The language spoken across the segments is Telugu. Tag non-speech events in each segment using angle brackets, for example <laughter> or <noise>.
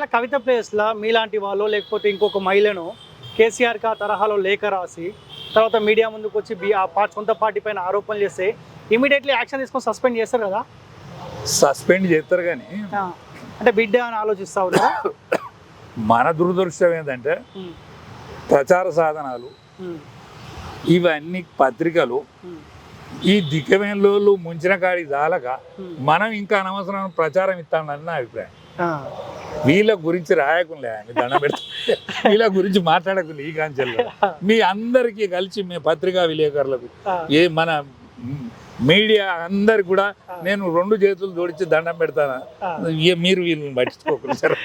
ఒకవేళ కవిత ప్లేస్లో మీలాంటి వాళ్ళు లేకపోతే ఇంకొక మహిళను కేసీఆర్కి ఆ తరహాలో లేఖ రాసి తర్వాత మీడియా ముందుకు వచ్చి బి ఆ పార్టీ సొంత పార్టీ పైన ఆరోపణలు చేస్తే ఇమీడియట్లీ యాక్షన్ తీసుకొని సస్పెండ్ చేస్తారు కదా? సస్పెండ్ చేస్తారు కానీ అంటే బిడ్డ అని ఆలోచిస్తా ఉన్నారా? మన దురదృష్టం ఏంటంటే ప్రచార సాధనాలు ఇవన్నీ పత్రికలు ఈ దిక్కమేళ్ళు ముంచిన కాడికి చాలక ఉమ్. మనం ఇంకా అనవసరం ప్రచారం ఇస్తామని నా అభిప్రాయం. వీళ్ళ గురించి రాయకుండా దండం పెడతా. వీళ్ళ గురించి మాట్లాడకుండా ఈ కాంచెల్లో. మీ అందరికీ కలిసి మీ పత్రికా విలేకరులకు ఏ మన మీడియా అందరికి కూడా నేను రెండు చేతులు జోడించి దండం పెడతాను? మీరు వీళ్ళని పట్టించుకోకుండా సరే.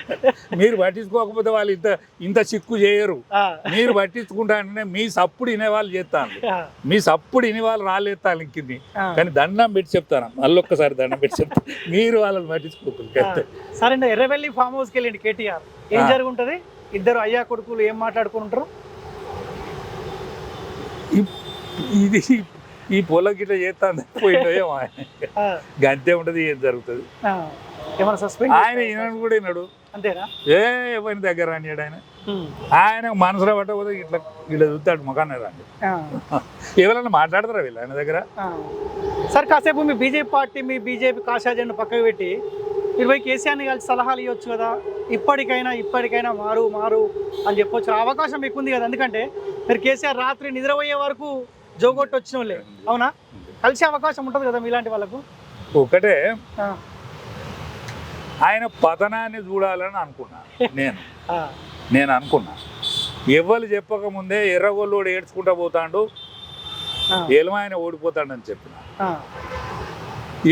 మీరు పట్టించుకోకపోతే వాళ్ళు ఇంత ఇంత చిక్కు చేయరు. మీరు పట్టించుకుంటా అంటే మీ సప్పుడు వినేవాళ్ళు చేస్తాను మీ సప్పుడు వినేవాళ్ళు రాలేస్తాను కింది ఆ. కానీ దండం పెట్టి చెప్తాను? మళ్ళొక్కసారి దండం పెట్టి చెప్తాను మీరు వాళ్ళని పట్టించుకోకుండా. సరే అండి ఎర్రవెల్లి ఫామ్ హౌస్కి వెళ్ళండి కేటీఆర్. ఏం. జరుగుంటది? ఇద్దరు అయ్యా కొడుకులు ఏం మాట్లాడుకుంటారు ఇది ఈ పొల గిట్ల చేస్తాను పోయిందో ఏమో ఆయన. ఆ, గంతే ఉంటుంది ఏం జరుగుతుంది. ఆయన ఈయన కూడా విన్నాడు అంతేనా? ఏ ఎవరి దగ్గర రానియాడు ఆయన? ఆయన మనసులో పట్టకపోతే ఇట్లా ఇట్లా చూస్తాడు ముఖాన్ని రండి ఎవరైనా మాట్లాడతారా వీళ్ళు ఆయన దగ్గర. సార్ కాసేపు మీ బీజేపీ పార్టీ మీ బీజేపీ కాషాజెండా పక్కకు పెట్టి పోయి కేసీఆర్ని కలిసి సలహాలు ఇవ్వచ్చు కదా? ఇప్పటికైనా ఇప్పటికైనా మారు మారు అని చెప్పొచ్చు. అవకాశం మీకు ఉంది కదా? ఎందుకంటే మీరు కేసీఆర్ రాత్రి నిద్రపోయే వరకు జోగొట్టి వచ్చిన వాళ్ళే అవునా? కలిసే అవకాశం ఉంటుంది కదా మీలాంటి వాళ్ళకు? ఒకటే. ఆయన పతనాన్ని చూడాలని అనుకున్నా నేను. <laughs> నేను అనుకున్నా. ఎవరు చెప్పకముందే ఎర్రగొల్లోడు ఏడ్చుకుంటా పోతాడు ఏలమ ఆయన ఓడిపోతాడని చెప్పిన.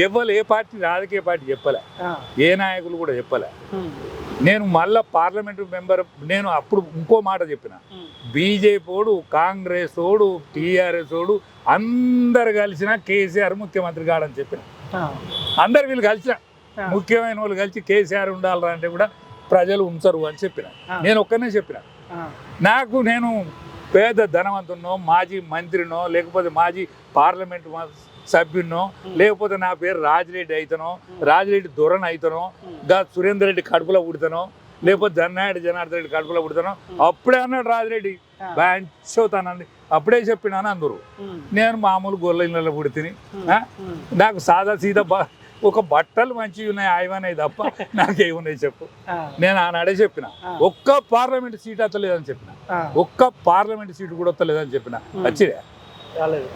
ఎవరు ఏ పార్టీ రాజకీయ పార్టీ చెప్పలే. ఏ నాయకులు కూడా చెప్పలే. నేను మళ్ళా పార్లమెంటు మెంబర్ నేను అప్పుడు ఇంకో మాట చెప్పిన. ఉమ్, బీజేపీ ఓడు కాంగ్రెస్ ఓడు టీఆర్ఎస్ ఓడు అందరు కలిసిన కేసీఆర్ ముఖ్యమంత్రి కాడని చెప్పిన. అందరు వీళ్ళు కలిసిన. ముఖ్యమైన వాళ్ళు కలిసి కేసీఆర్ ఉండాలరా అంటే కూడా ప్రజలు ఉంచరు అని చెప్పిన. నేను ఒక్కనే చెప్పిన. నాకు నేను పేద ధనవంతున్నో మాజీ మంత్రినో లేకపోతే మాజీ పార్లమెంట్ సభ్యున్నో లేకపోతే నా పేరు రాజిరెడ్డి అయితనో రాజిరెడ్డి దొరన్ అయితనో గా సురేందర్ రెడ్డి కడుపులో పుడతానో లేకపోతే జన్నారెడ్డి జనార్దన్ రెడ్డి కడుపులో పుడతానో అప్పుడే అన్నాడు రాజిరెడ్డి. బ్యాంచ్ అవుతానండి అప్పుడే చెప్పినాను అందరూ. నేను మామూలు గొర్రెల ఇళ్ళలో పుడితిని. నాకు సాదా సీదా బ ఒక బట్టలు మంచివి ఉన్నాయి ఆయవన్నాయి తప్ప నాకేమున్నాయి చెప్పు. నేను ఆనాడే చెప్పిన. ఒక్క పార్లమెంట్ సీట్ వస్తలేదని చెప్పిన. ఒక్క పార్లమెంట్ సీట్ కూడా వస్తలేదని చెప్పిన. ఉమ్. రాలేదు.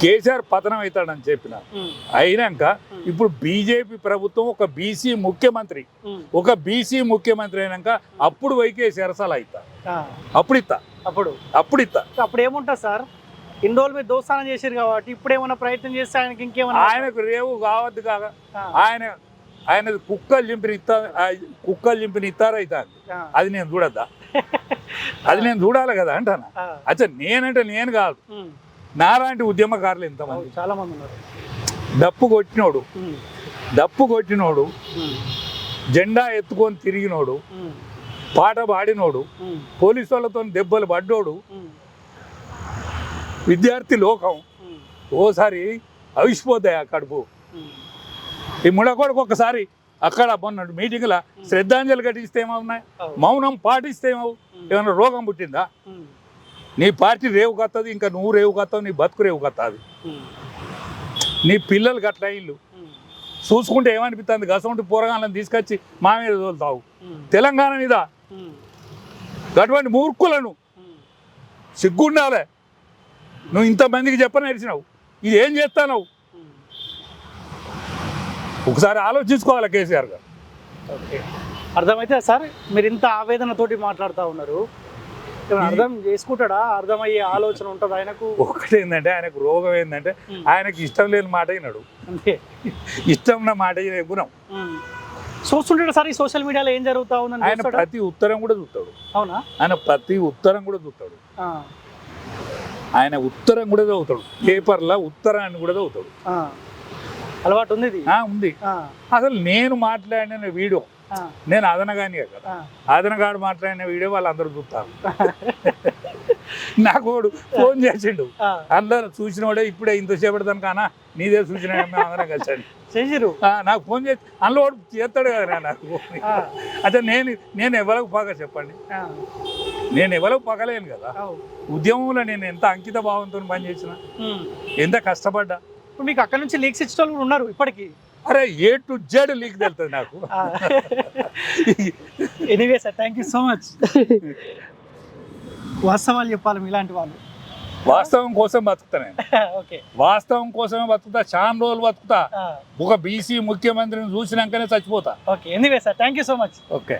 కేసీఆర్ పతనం అవుతాడని చెప్పిన. అయినాక ఇప్పుడు బీజేపీ ప్రభుత్వం ఒక బీసీ ముఖ్యమంత్రి ఒక బీసీ ముఖ్యమంత్రి అయినాక అప్పుడు వైకే సెరసాల అవుతా ఆ, అప్పుడు ఇస్తా అప్పుడు. అప్పుడు ఇస్తా అప్పుడు ఏముంటుంది సార్? ఇన్ని రోజులు మీరు దోస్తానం చేశారు కాబట్టి ఇప్పుడు ఏమైనా ప్రయత్నం చేస్తే ఆయనకి ఇంకేమైనా ఆయనకు రేవు కావద్దు కాక ఆయన ఆయన కుక్కలు చింపిన ఇస్తా కుక్కలు చింపిన ఇస్తారైతుంది ఆ, అది నేను చూడద్దా? అది నేను చూడాలి కదా అంటానా? అచ్చా నేనంటే నేను కాదు. నాలాంటి ఉద్యమకారులు ఎంతమంది? చాలా మంది ఉన్నారు. డప్పు కొట్టినోడు డప్పు కొట్టినోడు జెండా ఎత్తుకొని తిరిగినోడు పాట పాడినోడు పోలీసు వాళ్ళతో దెబ్బలు పడ్డోడు విద్యార్థి లోకం. ఓసారి అవిసిపోతాయి ఆ కడుపు. ఈ ముడకొడుకు ఒకసారి అక్కడ మొన్న మీటింగ్లో శ్రద్ధాంజలి ఘటిస్తే ఏమవున్నాయి. మౌనం పాటిస్తే ఏమవు ఏమైనా రోగం పుట్టిందా? నీ పార్టీ రేవు కత్తది ఇంకా నువ్వు రేవు కత్తావు నీ బతుకు రేవు కత్తాది. నీ పిల్లలు గట్ల ఇల్లు. చూసుకుంటే ఏమనిపిస్తుంది గసంటి పోరగాళ్ళని తీసుకొచ్చి మా మీద తోలుతావు. తెలంగాణ మీద. అటువంటి మూర్ఖులను సిగ్గుండాలే. నువ్వు ఇంతమందికి చెప్పనేర్చినావు ఇది ఏం చేస్తావు ఒకసారి ఆలోచించుకోవాలి కేసీఆర్ గారు. ఓకే. అర్థమైతే సార్ మీరు ఇంత ఆవేదనతోటి మాట్లాడుతూ ఉన్నారు. అర్థం చేసుకుంటాడా? అర్థమయ్యే ఆలోచన ఉంటుంది ఆయనకు. ఒకటి ఏంటంటే ఆయనకు రోగం ఏంటంటే. ఆయనకి ఇష్టం లేని మాట అంతే. ఇష్టం ఉన్న మాట వినే గుణం. చూస్తుంటాడు సార్ ఈ సోషల్ మీడియాలో ఏం జరుగుతా ఉందని ఆయన? ప్రతి ఉత్తరం కూడా చూస్తాడు. అవునా? ఆయన ప్రతి ఉత్తరం కూడా చూస్తాడు. ఆయన ఉత్తరం కూడా చదువుతాడు. పేపర్లో ఉత్తరాన్ని కూడా చదువుతాడు. అలవాటు ఉంది ఉంది. అసలు నేను మాట్లాడిన వీడియో నేను అదనగాని కదా. అదనగాడు మాట్లాడిన వీడియో వాళ్ళందరూ చూస్తారు. <laughs> నాకు వాడు ఫోన్ చేసిండు. అందరూ చూసినోడే ఇప్పుడే ఇంతసేపటి దానికన్నా నీదే చూసిన అందరం కలిసాను చేసిరు ఆ, నాకు ఫోన్ చేసి అందులో వాడు చేస్తాడు కదా నాకు అంటే నేను నేను ఎవరికి పగ చెప్పండి? నేను ఎవరికి పగలేను కదా. ఉద్యమంలో నేను ఎంత అంకిత భావంతో పనిచేసిన. ఎంత కష్టపడ్డా ఇప్పుడు మీకు అక్కడ నుంచి లీక్స్ ఇచ్చిన వాళ్ళు ఉన్నారు ఇప్పటికి. అరే ఏ టు జెడ్ లీక్ తెలుస్తుంది నాకు. Anyway sir thank you so much వాస్తవాలు చెప్పాలి మీలాంటి వాళ్ళు. వాస్తవం కోసం బతుకుతా నేను. ఓకే వాస్తవం కోసమే బతుకుతా చాలా రోజులు బతుకుతా. ఒక బీసీ ముఖ్యమంత్రిని చూసినాకనే చచ్చిపోతా. Okay anyway sir thank you so much okay